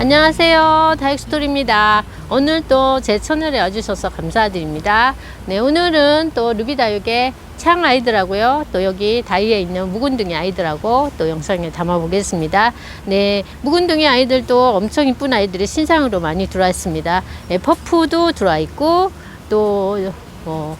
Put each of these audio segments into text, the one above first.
안녕하세요. 다육스토리입니다. 오늘 또 제 채널에 와주셔서 감사드립니다. 네, 오늘은 또 루비다육의 창 아이들하고요. 또 여기 다이에 있는 묵은둥이 아이들하고 또 영상에 담아 보겠습니다. 네, 묵은둥이 아이들도 엄청 이쁜 아이들이 신상으로 많이 들어와 있습니다. 네, 퍼프도 들어와 있고 또 뭐,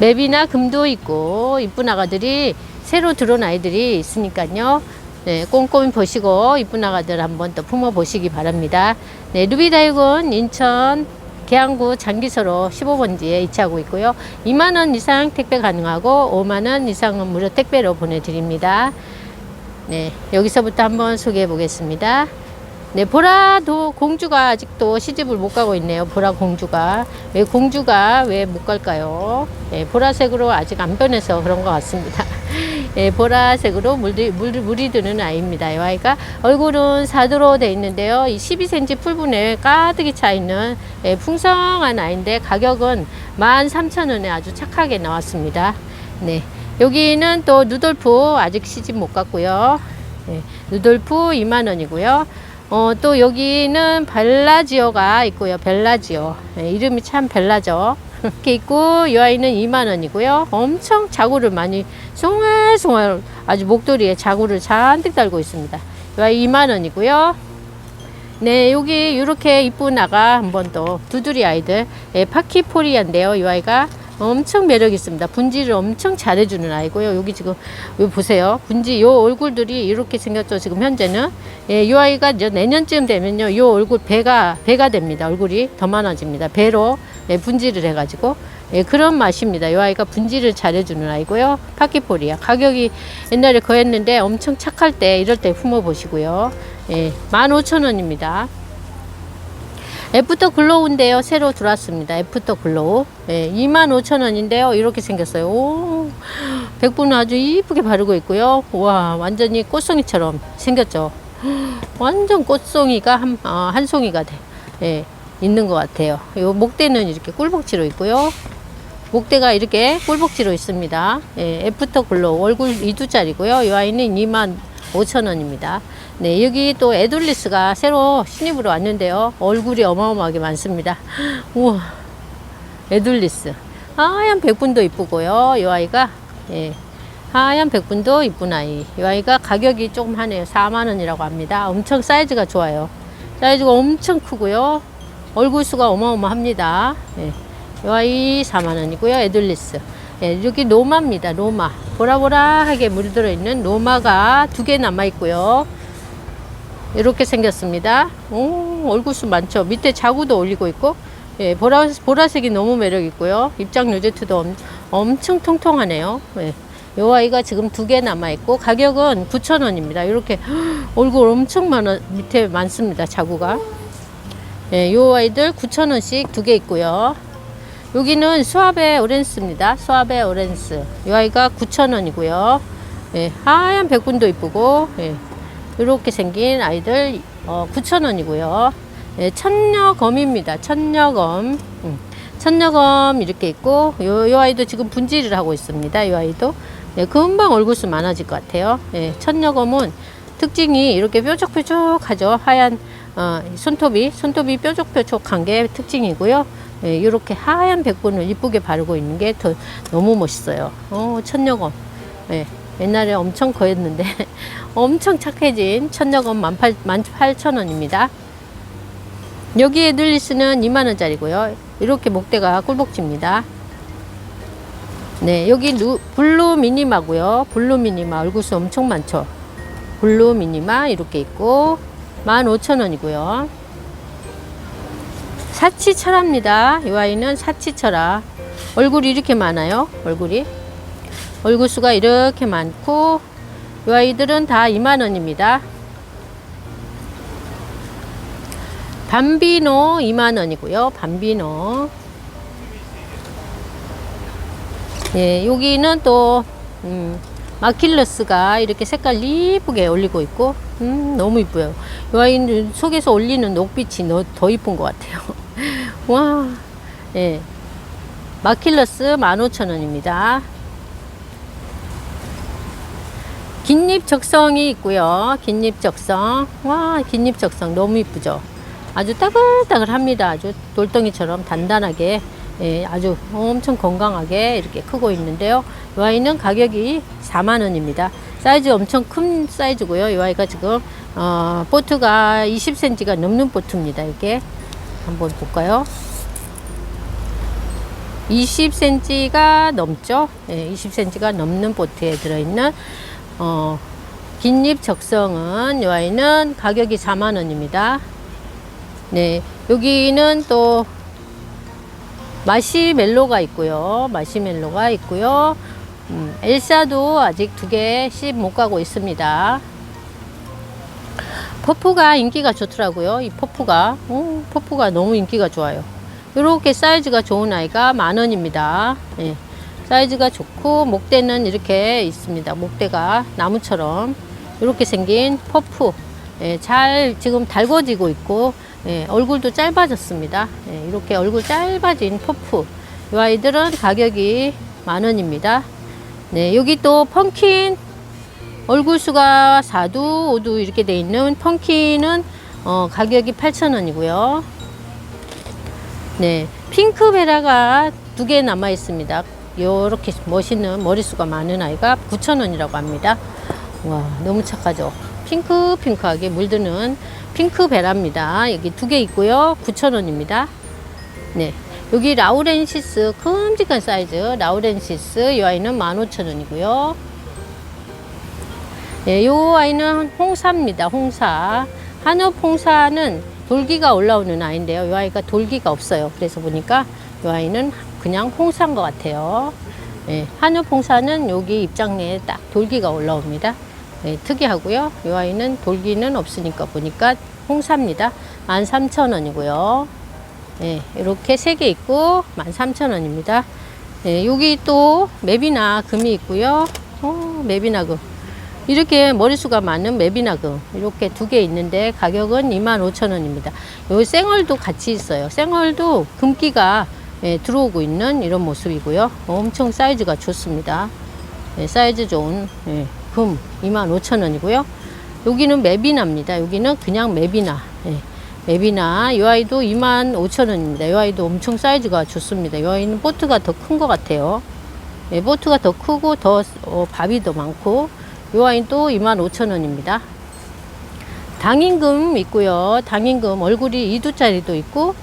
맵이나 금도 있고 이쁜 아가들이 새로 들어온 아이들이 있으니까요. 네, 꼼꼼히 보시고 이쁜 아가들 한번 또 품어 보시기 바랍니다. 네, 루비다육은 인천 계양구 장기서로 15번지에 위치하고 있고요. 2만 원 이상 택배 가능하고 5만 원 이상은 무료 택배로 보내드립니다. 네, 여기서부터 한번 소개해 보겠습니다. 네, 보라도 공주가 아직도 시집을 못 가고 있네요. 보라 공주가. 왜 공주가 왜 못 갈까요? 네, 보라색으로 아직 안 변해서 그런 것 같습니다. 네, 보라색으로 물이, 물, 물이 드는 아이입니다. 이 아이가 얼굴은 사도로 돼 있는데요. 이 12cm 풀분에 가득히 차 있는 예, 풍성한 아이인데 가격은 13,000원에 아주 착하게 나왔습니다. 네. 여기는 또 누돌프 아직 시집 못 갔고요. 네, 누돌프 2만 원이고요. 어, 또 여기는 벨라지오가 있고요. 벨라지오. 네, 이름이 참 벨라죠. 이렇게 있고 이 아이는 2만 원이고요. 엄청 자구를 많이 송알송알 아주 목도리에 자구를 잔뜩 달고 있습니다. 이 아이 2만 원이고요. 네, 여기 이렇게 이쁜 아가 한번 또 두드리 아이들 예, 파키포리아인데요. 이 아이가 엄청 매력 있습니다. 분지를 엄청 잘해주는 아이고요. 여기 지금 여기 보세요. 분지 요 얼굴들이 이렇게 생겼죠. 지금 현재는 예, 이 아이가 이제 내년쯤 되면요, 요 얼굴 배가 배가 됩니다. 얼굴이 더 많아집니다. 배로 예, 분지를 해가지고 예, 그런 맛입니다. 이 아이가 분지를 잘해주는 아이고요. 파키포리아 가격이 옛날에 거했는데 엄청 착할 때 이럴 때 품어 보시고요. 예, 15,000원입니다. 애프터 글로우인데요. 새로 들어왔습니다. 애프터 글로우. 예, 25,000원인데요. 이렇게 생겼어요. 오, 백분은 아주 이쁘게 바르고 있고요. 와, 완전히 꽃송이처럼 생겼죠. 완전 꽃송이가 한, 어, 한 송이가 돼. 예, 있는 것 같아요. 요 목대는 이렇게 꿀복지로 있고요. 목대가 이렇게 꿀복지로 있습니다. 예, 애프터 글로우 얼굴 2두짜리고요. 이 아이는 2만 5천 원입니다. 네, 여기 또 에돌리스가 새로 신입으로 왔는데요. 얼굴이 어마어마하게 많습니다. 우와, 에돌리스. 하얀 백분도 이쁘고요. 이 아이가, 예, 하얀 백분도 이쁜 아이. 이 아이가 가격이 조금 하네요. 4만 원이라고 합니다. 엄청 사이즈가 좋아요. 사이즈가 엄청 크고요. 얼굴 수가 어마어마합니다. 예, 이 아이 4만원이고요. 에돌리스. 예, 여기 로마입니다. 로마. 보라보라하게 물이 들어 있는 로마가 두 개 남아 있고요. 이렇게 생겼습니다. 오, 얼굴수 많죠. 밑에 자구도 올리고 있고, 예, 보라, 보라색이 너무 매력 있고요. 입장 요제트도 엄, 엄청 통통하네요. 예. 요 아이가 지금 두 개 남아있고, 가격은 9,000원입니다. 이렇게 얼굴 엄청 많아, 밑에 많습니다. 자구가. 예, 요 아이들 9,000원씩 두 개 있고요. 여기는 수아베 오렌스입니다. 수아베 오렌스. 이 아이가 9,000원이고요. 예, 하얀 백분도 이쁘고, 예, 이렇게 생긴 아이들 어, 9,000원이고요. 예, 천녀검입니다. 천녀검. 음, 천녀검 이렇게 있고, 요, 요 아이도 지금 분질을 하고 있습니다. 이 아이도. 예, 금방 얼굴수 많아질 것 같아요. 예, 천녀검은 특징이 이렇게 뾰족뾰족하죠. 하얀 어, 손톱이 손톱이 뾰족뾰족한 게 특징이고요. 예, 이렇게 하얀 백분을 이쁘게 바르고 있는 게 더 너무 멋있어요. 어, 천녀검. 예, 옛날에 엄청 거였는데 엄청 착해진 천녀검 18,000원입니다. 여기 에들리스는 2만원짜리고요. 이렇게 목대가 꿀복지입니다. 네, 여기 누, 블루 미니마고요. 블루 미니마 얼굴수 엄청 많죠. 블루 미니마 이렇게 있고 15,000원이고요. 사치철합니다. 이 아이는 사치철합. 얼굴이 이렇게 많아요. 얼굴이. 얼굴 수가 이렇게 많고 이 아이들은 다 2만원입니다. 밤비노 2만원이고요. 밤비노. 예, 여기는 또, 음, 마킬러스가 이렇게 색깔 이쁘게 올리고 있고, 음, 너무 이뻐요. 이 아이는 속에서 올리는 녹빛이 더, 더 이쁜 것 같아요. 와, 예. 마킬러스 15,000원입니다. 긴잎 적성이 있고요. 긴잎 적성. 와, 긴잎 적성 너무 이쁘죠? 아주 따글따글합니다. 아주 돌덩이처럼 단단하게 예, 아주 엄청 건강하게 이렇게 크고 있는데요. 이 아이는 가격이 4만 원입니다. 사이즈 엄청 큰 사이즈고요. 이 아이가 지금 어, 보트가 20cm가 넘는 보트입니다. 이게 한번 볼까요? 20cm가 넘죠. 예, 20cm가 넘는 보트에 들어있는 어, 긴잎 적성은 이 아이는 가격이 4만 원입니다. 네, 여기는 또 마시멜로가 있고요. 마시멜로가 있고요. 음, 엘사도 아직 두 개씩 못 가고 있습니다. 퍼프가 인기가 좋더라고요. 이 퍼프가. 오, 퍼프가 너무 인기가 좋아요. 이렇게 사이즈가 좋은 아이가 만 원입니다. 예. 사이즈가 좋고 목대는 이렇게 있습니다. 목대가 나무처럼 이렇게 생긴 퍼프. 예, 잘 지금 달궈지고 있고 예, 얼굴도 짧아졌습니다. 예, 이렇게 얼굴 짧아진 퍼프. 이 아이들은 가격이 만 원입니다. 네, 여기 또 펑킨 얼굴 수가 4두, 5두 이렇게 돼 있는 펑키는 어, 가격이 8,000원이고요. 네, 핑크 베라가 두 개 남아 있습니다. 이렇게 멋있는 머리수가 많은 아이가 9,000원이라고 합니다. 와, 너무 착하죠? 핑크 핑크하게 물드는 핑크 베라입니다. 여기 두 개 있고요. 9,000원입니다. 네. 여기 라우렌시스 큼직한 사이즈 라우렌시스 이 아이는 15,000원이고요. 네, 요 아이는 홍사입니다. 홍사. 한엽 홍사는 돌기가 올라오는 아이인데요. 이 아이가 돌기가 없어요. 그래서 보니까 이 아이는 그냥 홍사인 것 같아요. 네, 한엽 홍사는 여기 입장내에 딱 돌기가 올라옵니다. 네, 특이하고요. 이 아이는 돌기는 없으니까 보니까 홍사입니다. 13,000원이고요. 네, 이렇게 세 개 있고 13,000원입니다. 네, 여기 또 맵이나 금이 있고요. 어, 맵이나 금. 이렇게 머리수가 많은 맵이나 금 이렇게 두 개 있는데 가격은 25,000원입니다. 요 생얼도 같이 있어요. 생얼도 금기가 예, 들어오고 있는 이런 모습이고요. 엄청 사이즈가 좋습니다. 예, 사이즈 좋은 예, 금 25,000원이고요. 여기는 맵이나입니다. 여기는 그냥 맵이나. 예, 맵이나 이 아이도 25,000원입니다. 이 아이도 엄청 사이즈가 좋습니다. 이 아이는 보트가 더 큰 것 같아요. 예, 보트가 더 크고 더 어, 밥이 더 많고 이 아이도 25,000원입니다. 당임금 있고요. 당임금 얼굴이 2두짜리도 있고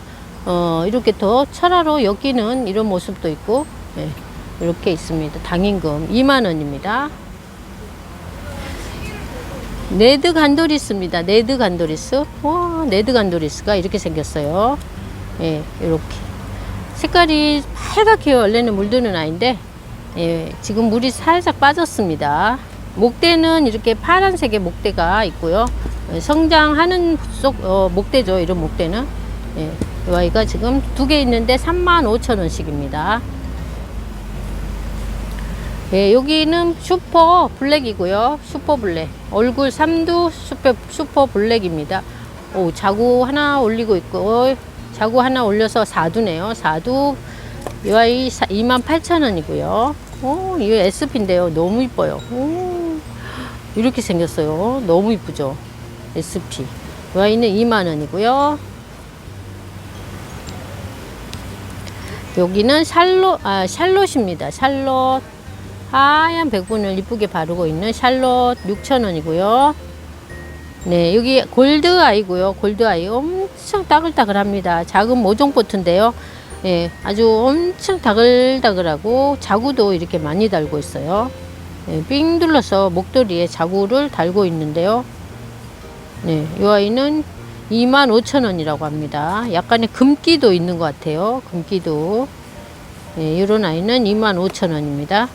어, 이렇게 더 철화로 엮이는 이런 모습도 있고 예, 이렇게 있습니다. 당임금 2만원입니다. 네드 간도리스입니다. 네드 간도리스. 와, 네드 간도리스가 이렇게 생겼어요. 예, 이렇게. 색깔이 빨갛게 원래는 물드는 아이인데, 예, 지금 물이 살짝 빠졌습니다. 목대는 이렇게 파란색의 목대가 있고요. 예, 성장하는 속, 어, 목대죠. 이런 목대는. 예, 이 아이가 지금 두 개 있는데 35,000원씩입니다. 예, 여기는 슈퍼 블랙이고요. 슈퍼 블랙. 얼굴 3두 슈퍼, 슈퍼 블랙입니다. 오, 자구 하나 올리고 있고, 자구 하나 올려서 4두네요. 4두. 이 아이 28,000원이고요. 오, 이거 SP인데요. 너무 이뻐요. 오, 이렇게 생겼어요. 너무 이쁘죠? SP. 이 아이는 2만원이고요. 여기는 샬롯, 아, 샬롯입니다. 샬롯. 하얀 백분을 이쁘게 바르고 있는 샬롯 6,000원이고요. 네, 여기 골드 아이고요. 골드 아이 엄청 따글따글합니다. 작은 모종 보트인데요. 예, 아주 엄청 다글다글하고 자구도 이렇게 많이 달고 있어요. 예, 삥 둘러서 목도리에 자구를 달고 있는데요. 네, 이 아이는 25,000원이라고 합니다. 약간의 금기도 있는 것 같아요. 금기도. 네, 이런 아이는 25,000원입니다.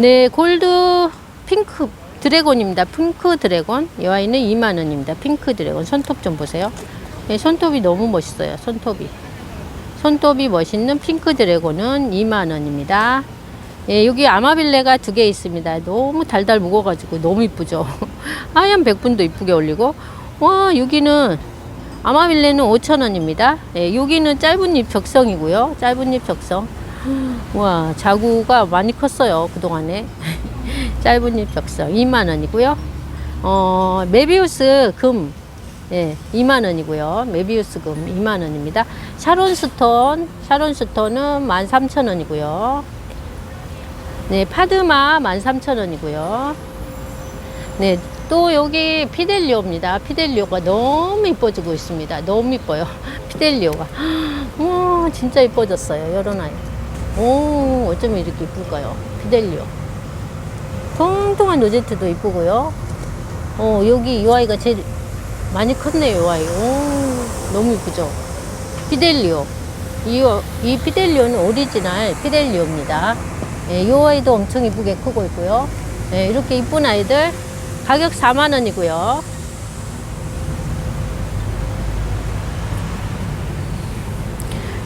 네, 골드 핑크 드래곤입니다. 핑크 드래곤. 이 아이는 2만원입니다. 핑크 드래곤. 손톱 좀 보세요. 네, 손톱이 너무 멋있어요. 손톱이. 손톱이 멋있는 핑크 드래곤은 2만원입니다. 예, 여기 아마빌레가 두 개 있습니다. 너무 달달 묵어가지고 너무 이쁘죠. 하얀 백분도 이쁘게 올리고. 와, 여기는 아마빌레는 5,000원입니다. 예, 여기는 짧은 잎 적성이고요. 짧은 잎 적성. 와, 자구가 많이 컸어요. 그동안에. 짧은 잎 벽서 2만 원이고요. 어, 메비우스 금 예, 2만 원이고요. 메비우스 금 2만 원입니다. 샤론 스톤, 샤론 스톤은 13,000원이고요. 네, 파드마 13,000원이고요. 네, 또 여기 피델리오입니다. 피델리오가 너무 이뻐지고 있습니다. 너무 이뻐요. 피델리오가. 와, 진짜 이뻐졌어요. 여러 아이. 오, 어쩌면 이렇게 이쁠까요? 피델리오. 통통한 로제트도 이쁘고요. 어, 여기 이 아이가 제일 많이 컸네요, 이 아이. 오, 너무 이쁘죠? 피델리오. 이, 어- 이 피델리오는 오리지널 피델리오입니다. 예, 이 아이도 엄청 이쁘게 크고 있고요. 예, 이렇게 이쁜 아이들 가격 4만원이고요.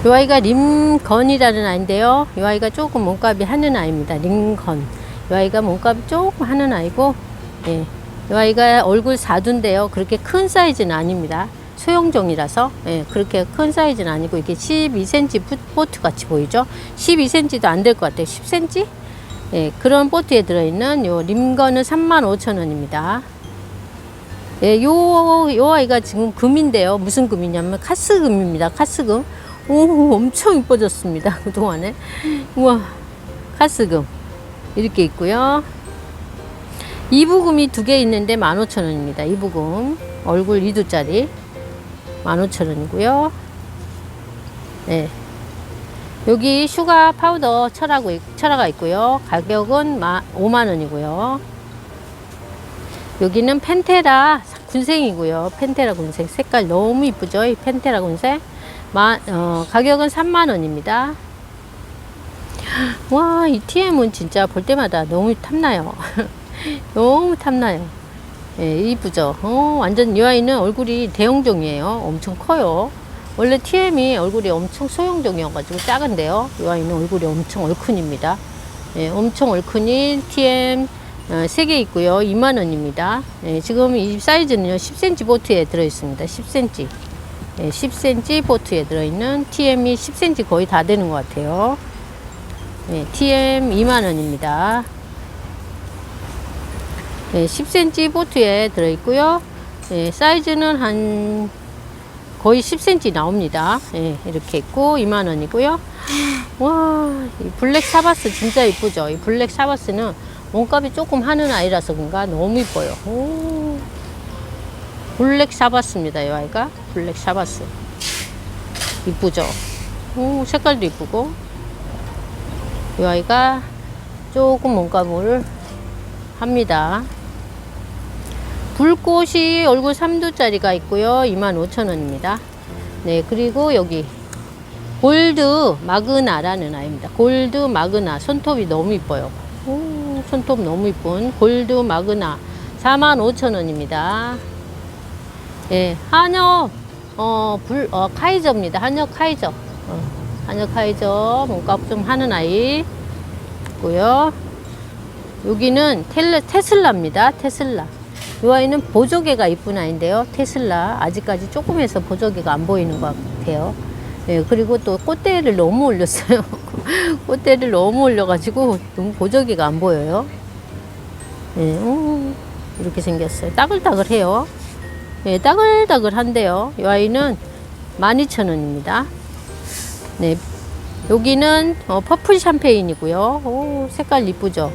이 아이가 림건이라는 아이인데요. 이 아이가 조금 몸값이 하는 아이입니다. 림건. 이 아이가 몸값이 조금 하는 아이고, 예. 이 아이가 얼굴 사두인데요. 그렇게 큰 사이즈는 아닙니다. 소형종이라서, 예, 그렇게 큰 사이즈는 아니고, 이게 12cm 보트 같이 보이죠? 12cm도 안 될 것 같아요. 10cm? 예, 그런 보트에 들어있는 요 림건은 35,000원입니다. 예, 요, 요 아이가 지금 금인데요. 무슨 금이냐면 카스금입니다. 카스금. 오, 엄청 이뻐졌습니다. 그동안에. 우와, 카스금. 이렇게 있고요. 이부금이 두 개 있는데 15,000원입니다. 이부금. 얼굴 2두짜리. 15,000원이고요. 네. 여기 슈가 파우더 철하고, 있- 철화가 있고요. 가격은 5만원이고요. 여기는 펜테라 군생이고요. 펜테라 군생. 색깔 너무 이쁘죠? 이 펜테라 군생. 마, 어, 가격은 3만원입니다. 와, 이 TM은 진짜 볼 때마다 너무 탐나요. 너무 탐나요. 예, 이쁘죠? 어, 완전 이 아이는 얼굴이 대형종이에요. 엄청 커요. 원래 TM이 얼굴이 엄청 소형종이어가지고 작은데요. 이 아이는 얼굴이 엄청 얼큰입니다. 예, 엄청 얼큰이 TM 어, 3개 있고요. 2만원입니다. 예, 지금 이 사이즈는요, 10cm 보트에 들어있습니다. 10cm. 예, 10cm 보트에 들어있는 TM이 10cm 거의 다 되는 것 같아요. 예, TM 2만원입니다. 예, 10cm 보트에 들어있고요. 예, 사이즈는 한 거의 10cm 나옵니다. 예, 이렇게 있고 2만 원이고요. 와, 이 블랙 사바스 진짜 이쁘죠? 이 블랙 사바스는 몸값이 조금 하는 아이라서 그런가 너무 이뻐요. 오, 블랙 사바스입니다. 이 아이가 블랙 사바스 이쁘죠? 오, 색깔도 이쁘고 이 아이가 조금 몸값을 합니다. 불꽃이 얼굴 3두짜리가 있고요. 25,000원입니다. 네, 그리고 여기 골드 마그나라는 아이입니다. 골드 마그나 손톱이 너무 이뻐요. 오, 손톱 너무 이쁜 골드 마그나 45,000원입니다. 예, 한여 어, 불, 어, 카이저입니다. 한여 카이저. 어, 한여 카이저 몸값 좀 하는 아이 있고요. 여기는 텔레, 테슬라입니다. 테슬라. 이 아이는 보조개가 이쁜 아이인데요. 테슬라. 아직까지 조금 해서 보조개가 안 보이는 것 같아요. 네, 그리고 또 꽃대를 너무 올렸어요. 꽃대를 너무 올려가지고 너무 보조개가 안 보여요. 네, 오, 이렇게 생겼어요. 따글따글해요. 네, 따글따글한데요. 이 아이는 12,000원입니다. 네, 여기는 어, 퍼플 샴페인이고요. 오, 색깔 이쁘죠?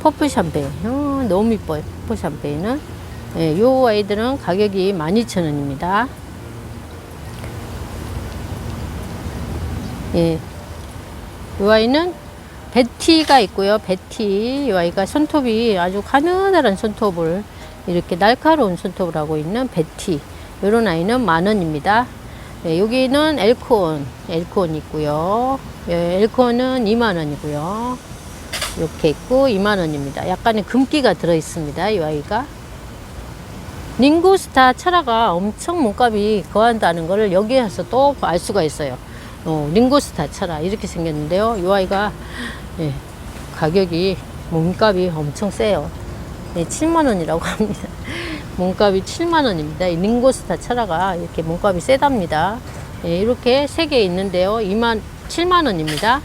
퍼플 샴페인. 어, 너무 이뻐요. 퍼플 샴페인은. 예, 요 아이들은 가격이 12,000원입니다. 예. 요 아이는 베티가 있고요. 베티. 요 아이가 손톱이 아주 가느다란 손톱을 이렇게 날카로운 손톱을 하고 있는 베티. 요런 아이는 만 원입니다. 예, 여기는 엘코온. 엘코온 있고요. 예, 엘코온은 2만 원이고요. 이렇게 있고 2만 원입니다. 약간의 금기가 들어 있습니다. 이 아이가. 링고스타 철화가 엄청 몸값이 거한다는 것을 여기에서 또 알 수가 있어요. 어, 링고스타 철화 이렇게 생겼는데요. 이 아이가 예, 가격이 몸값이 엄청 세요. 네, 7만 원이라고 합니다. 몸값이 7만 원입니다. 이 링고스타 철화가 이렇게 몸값이 세답니다. 예, 이렇게 세개 있는데요. 2만 7만 원입니다.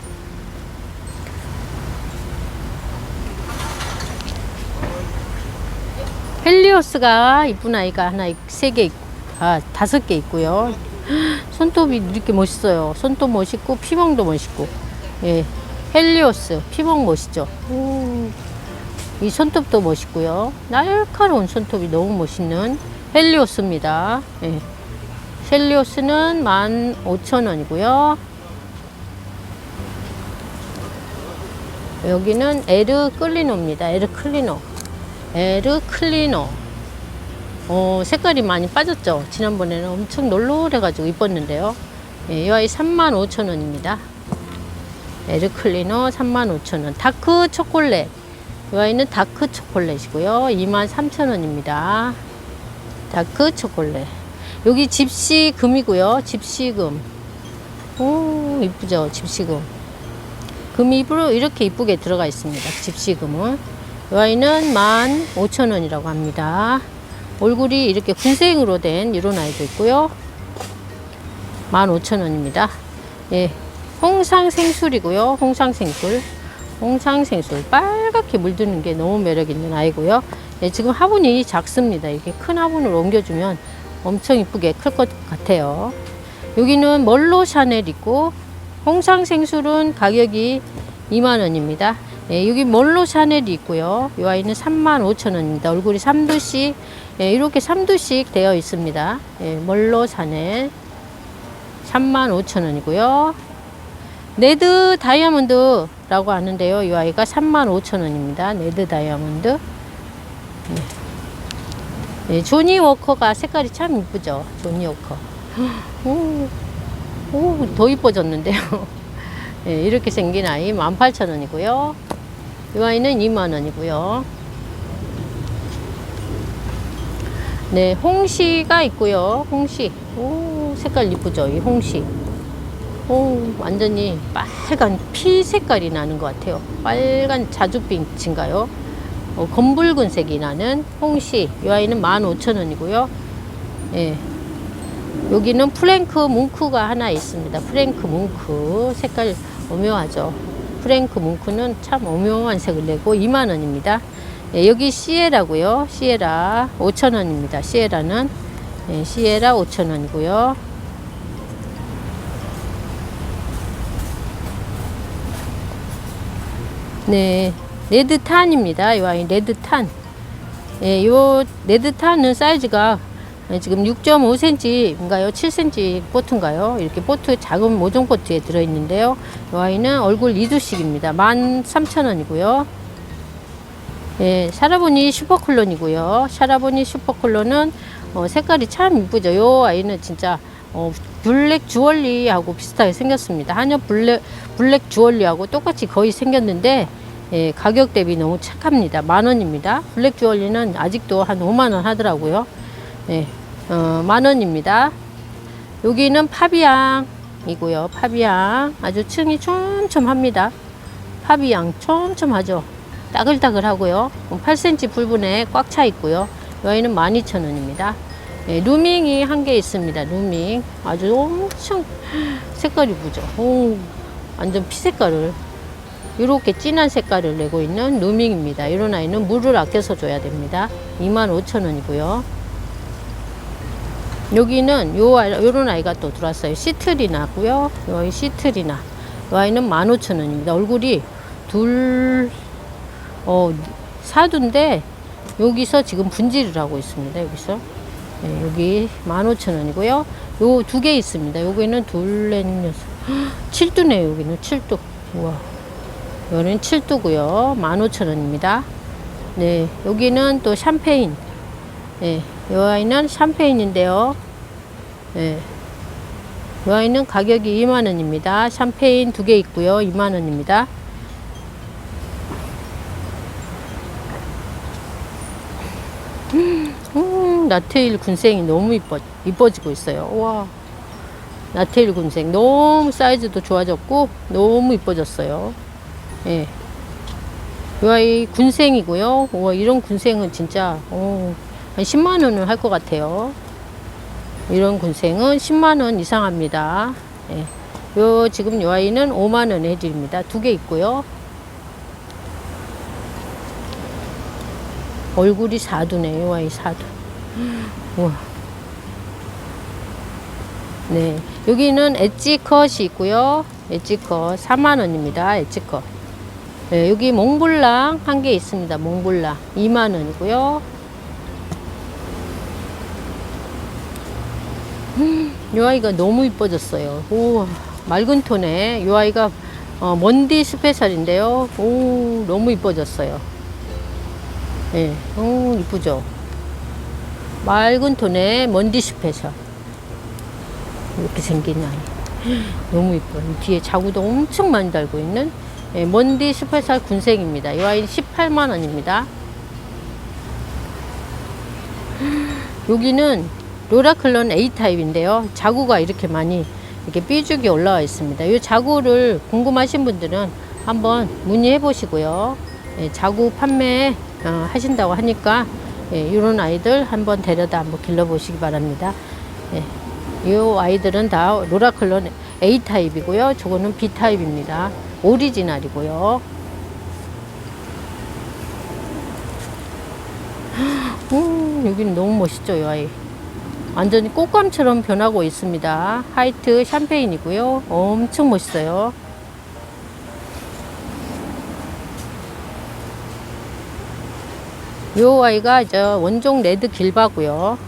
헬리오스가 이쁜 아이가 하나, 있- 세 개, 있- 아, 다섯 개 있고요. 손톱이 이렇게 멋있어요. 손톱 멋있고, 피멍도 멋있고. 예. 헬리오스, 피멍 멋있죠. 오. 이 손톱도 멋있고요. 날카로운 손톱이 너무 멋있는 헬리오스입니다. 예. 헬리오스는 15,000원이고요. 여기는 에르 클리노입니다. 에르 클리노. 에르 클리노. 어, 색깔이 많이 빠졌죠. 지난번에는 엄청 놀놀해가지고 이뻤는데요. 예, 이 아이 35,000원입니다. 에르 클리노 35,000원. 다크 초콜릿. 이 아이는 다크 초콜릿이고요. 23,000원입니다. 다크 초콜릿. 여기 집시금이고요. 집시금. 오, 이쁘죠? 집시금. 금이 입으로 이렇게 이쁘게 들어가 있습니다. 집시금은. 이 아이는 15,000원이라고 합니다. 얼굴이 이렇게 군생으로 된 이런 아이도 있고요. 15,000원입니다. 예. 홍상 생술이고요. 홍상 생술. 홍상생술. 빨갛게 물드는 게 너무 매력 있는 아이고요. 예, 지금 화분이 작습니다. 이렇게 큰 화분을 옮겨주면 엄청 이쁘게 클 것 같아요. 여기는 멀로 샤넬 있고 홍상생술은 가격이 2만원입니다. 예, 여기 멀로 샤넬이 있고요. 이 아이는 35,000원입니다. 얼굴이 3두씩, 예, 이렇게 3두씩 되어 있습니다. 예, 멀로 샤넬 35,000원이고요. 네드 다이아몬드라고 하는데요. 이 아이가 35,000원입니다. 네드 다이아몬드. 네. 예, 조니 워커가 색깔이 참 이쁘죠. 조니 워커. 오, 오, 더 이뻐졌는데요. 예, 이렇게 생긴 아이 18,000원이고요. 이 아이는 2만원이고요. 네, 홍시가 있고요. 홍시. 오, 색깔 이쁘죠? 이 홍시. 오, 완전히 빨간 피 색깔이 나는 것 같아요. 빨간 자주빛인가요? 어, 검붉은색이 나는 홍시. 이 아이는 15,000원이고요. 예. 여기는 프랭크 뭉크가 하나 있습니다. 프랭크 뭉크. 색깔 오묘하죠. 프랭크 뭉크는 참 오묘한 색을 내고 2만원입니다. 예, 여기 시에라고요. 시에라 5,000원입니다. 시에라는. 예, 시에라 5,000원이고요. 네, 레드탄입니다. 이 와인 레드탄. 예, 요 레드탄은 사이즈가 지금 6.5cm인가요? 7cm 보트인가요? 이렇게 보트 작은 모종 보트에 들어 있는데요. 이 와인은 얼굴 2두씩입니다. 13,000원이고요. 예, 샤라보니 슈퍼클론이고요. 샤라보니 슈퍼클론은 어, 색깔이 참 이쁘죠. 요 아이는 진짜 어, 블랙 주얼리하고 비슷하게 생겼습니다. 한엽 블랙, 블랙 주얼리하고 똑같이 거의 생겼는데 예, 가격 대비 너무 착합니다. 만 원입니다. 블랙 주얼리는 아직도 한 5만 원 하더라고요. 예, 어, 만 원입니다. 여기는 파비앙이고요. 파비앙 아주 층이 촘촘합니다. 파비앙 촘촘하죠. 따글따글하고요. 8cm 불분에 꽉 차 있고요. 여기는 12,000원입니다. 예, 루밍이 한 개 있습니다. 루밍 아주 엄청 색깔이. 오, 완전 피 색깔을 이렇게 진한 색깔을 내고 있는 루밍입니다. 이런 아이는 물을 아껴서 줘야 됩니다. 25,000원이고요. 여기는 요, 요런 아이가 또 들어왔어요. 시트리나고요. 여기 시트리나. 이 아이는 15,000원입니다. 얼굴이 둘, 어, 사두인데 여기서 지금 분질을 하고 있습니다. 여기서. 네, 여기 15,000원이고요. 요 두 개 있습니다. 여기는 둘, 넷, 여섯. 7두네요. 여기는 7두. 우와. 여기는 7두고요. 15,000원입니다. 네, 여기는 또 샴페인. 네, 이 아이는 샴페인인데요. 네. 이 아이는 가격이 2만원입니다. 샴페인 두 개 있고요. 2만원입니다. 음, 나테일 군생이 너무 이뻐, 이뻐지고 있어요. 와. 나테일 군생. 너무 사이즈도 좋아졌고, 너무 이뻐졌어요. 예. 이 군생이고요. 와, 이런 군생은 진짜, 오, 한 10만원은 할 것 같아요. 이런 군생은 10만원 이상 합니다. 예. 요, 지금 요 아이는 5만원에 해드립니다. 두 개 있고요. 얼굴이 사두네, 요 아이 사두. 우와. 네. 여기는 엣지컷이 있고요. 엣지컷 4만원입니다. 엣지컷. 네, 여기 몽블랑 한 개 있습니다. 몽블랑 2만원이고요. 이 아이가 너무 이뻐졌어요. 오, 맑은 톤에 이 아이가 어, 먼디 스페셜인데요. 오, 너무 이뻐졌어요. 예, 오, 이쁘죠? 맑은 톤에 먼디 스페셜. 이렇게 생긴 아이. 너무 이뻐요. 이 뒤에 자구도 엄청 많이 달고 있는 예, 먼디 스페셜 군생입니다. 이 아이 18만원입니다. 여기는 로라클론 A타입인데요. 자구가 이렇게 많이 이렇게 삐죽이 올라와 있습니다. 이 자구를 궁금하신 분들은 한번 문의해 보시고요. 예, 자구 판매 어, 하신다고 하니까 예, 이런 아이들 한번 데려다 한번 길러보시기 바랍니다. 예, 이 아이들은 다 로라클론 A타입이고요. 저거는 B타입입니다. 오리지널이고요. 음, 여기는 너무 멋있죠, 이 아이. 완전히 꽃감처럼 변하고 있습니다. 하이트 샴페인이고요. 엄청 멋있어요. 요 아이가 저 원종 레드 길바고요.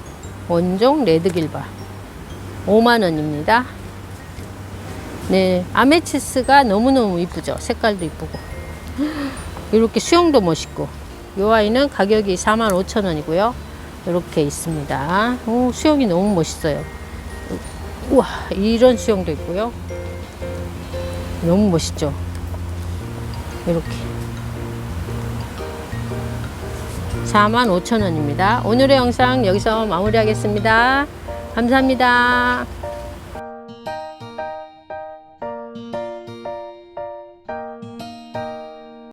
원종 레드 길바. 5만 원입니다. 네, 아메치스가 너무너무 이쁘죠. 색깔도 이쁘고. 이렇게 수영도 멋있고. 요 아이는 가격이 45,000원이고요. 이렇게 있습니다. 오, 수영이 너무 멋있어요. 우와, 이런 수영도 있고요. 너무 멋있죠? 이렇게. 45,000원입니다. 오늘의 영상 여기서 마무리하겠습니다. 감사합니다.